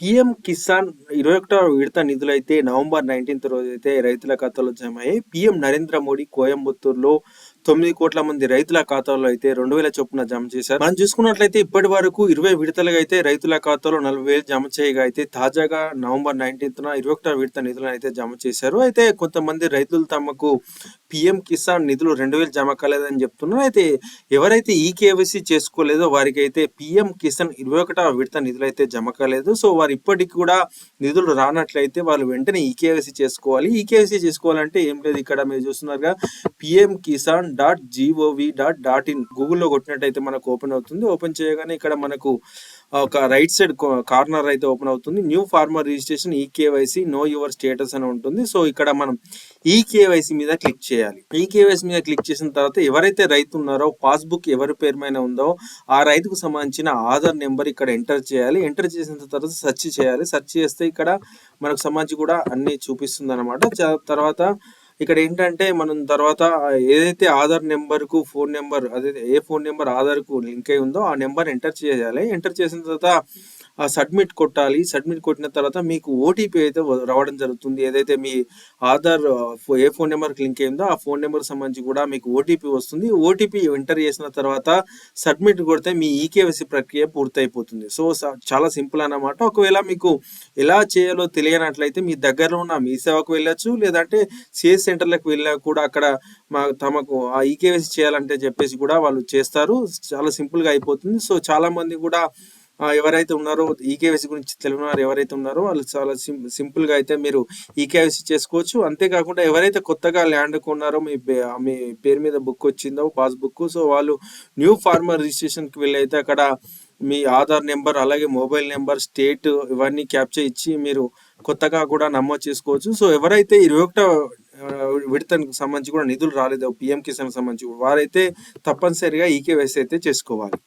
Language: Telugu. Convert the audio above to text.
పీఎం కిసాన్ ఇరవై ఒకటో విడత నిధులైతే నవంబర్ నైన్టీన్త్ రోజు అయితే రైతుల ఖాతాలో జమ అయ్యాయి పీఎం నరేంద్ర మోడీ కోయంబత్తూరులో తొమ్మిది కోట్ల మంది రైతుల ఖాతాలో అయితే రెండు వేల చొప్పున జమ చేశారు. మనం చూసుకున్నట్లయితే ఇప్పటి వరకు ఇరవై విడతలుగా అయితే రైతుల ఖాతాలో నలభై వేలు జమ చేయగా అయితే తాజాగా నవంబర్ నైన్టీన్త్ ఇరవై ఒకటో విడత నిధులను అయితే జమ చేశారు. అయితే కొంతమంది రైతులు తమకు పిఎం కిసాన్ నిధులు రెండు వేలు జమ కాలేదని చెప్తున్నారు. అయితే ఎవరైతే ఈ కేవైసీ చేసుకోలేదో వారికి అయితే పిఎం కిసాన్ ఇరవై ఒకటో విడత నిధులు అయితే జమ కాలేదు. సో వారు ఇప్పటికి కూడా నిధులు రానట్లయితే వాళ్ళు వెంటనే ఈ చేసుకోవాలి. ఈ చేసుకోవాలంటే ఏం లేదు. ఇక్కడ మీరు చూస్తున్నారుగా PM Kisan dot GOV dot dot in గూగుల్లో కొట్టినట్టయితే మనకు ఓపెన్ అవుతుంది. ఓపెన్ చేయగానే ఇక్కడ మనకు ఒక రైట్ సైడ్ కార్నర్ అయితే ఓపెన్ అవుతుంది. New farmer registration e KYC know your status అని ఉంటుంది. సో ఇక్కడ మనం ఈ కేవైసీ మీద క్లిక్ చేయాలి. ఈ కేవైసీ మీద క్లిక్ చేసిన తర్వాత ఎవరైతే రైతు ఉన్నారో పాస్బుక్ ఎవరి పేరు మీద ఉందో ఆ రైతుకు సంబంధించిన ఆధార్ నెంబర్ ఇక్కడ ఎంటర్ చేయాలి. ఎంటర్ చేసిన తర్వాత సెర్చ్ చేయాలి. సెర్చ్ చేస్తే ఇక్కడ మనకు సంబంధించి కూడా అన్ని చూపిస్తుంది అనమాట తర్వాత ఇక్కడ ఏంటంటే మనం తర్వాత ఏదైతే ఆధార్ నెంబర్కు ఫోన్ నెంబర్ అదే ఏ ఫోన్ నెంబర్ ఆధార్కు లింక్ అయి ఉందో ఆ నెంబర్ ఎంటర్ చేయాలి. ఎంటర్ చేసిన తర్వాత ఆ సబ్మిట్ కొట్టాలి. సబ్మిట్ కొట్టిన తర్వాత మీకు ఓటీపీ అయితే రావడం జరుగుతుంది. ఏదైతే మీ ఆధార్ ఏ ఫోన్ నెంబర్కి లింక్ అయిందో ఆ ఫోన్ నెంబర్ సంబంధించి కూడా మీకు ఓటీపీ వస్తుంది. ఓటీపీ ఎంటర్ చేసిన తర్వాత సబ్మిట్ కొడితే మీ ఈకేవైసీ ప్రక్రియ పూర్తయిపోతుంది. సో చాలా సింపుల్ అన్నమాట. ఒకవేళ మీకు ఎలా చేయాలో తెలియనట్లయితే మీ దగ్గరలో ఉన్న మీ సేవకు వెళ్ళొచ్చు. లేదంటే సిఎస్ సెంటర్లకు వెళ్ళినా కూడా అక్కడ మా తమకు ఆ ఈకేవైసీ చేయాలంటే చెప్పేసి కూడా వాళ్ళు చేస్తారు. చాలా సింపుల్గా అయిపోతుంది. సో చాలామంది కూడా ఎవరైతే ఉన్నారో ఈకేవైసీ గురించి తెలియని ఎవరైతే ఉన్నారో వాళ్ళు చాలా సింపుల్గా అయితే మీరు ఈకేవైసీ చేసుకోవచ్చు. అంతేకాకుండా ఎవరైతే కొత్తగా ల్యాండ్ కొన్నారో మీ మీ పేరు మీద బుక్ వచ్చిందో పాస్బుక్ సో వాళ్ళు న్యూ ఫార్మర్ రిజిస్ట్రేషన్కి వెళ్ళైతే అక్కడ మీ ఆధార్ నెంబర్ అలాగే మొబైల్ నెంబర్ స్టేట్ ఇవన్నీ క్యాప్చర్ ఇచ్చి మీరు కొత్తగా కూడా నమోదు చేసుకోవచ్చు. సో ఎవరైతే ఇరవై ఒకటో విడతకు సంబంధించి కూడా నిధులు రాలేదు పిఎం కిసాన్ సంబంధించి వారైతే తప్పనిసరిగా ఈకేవైసీ అయితే చేసుకోవాలి.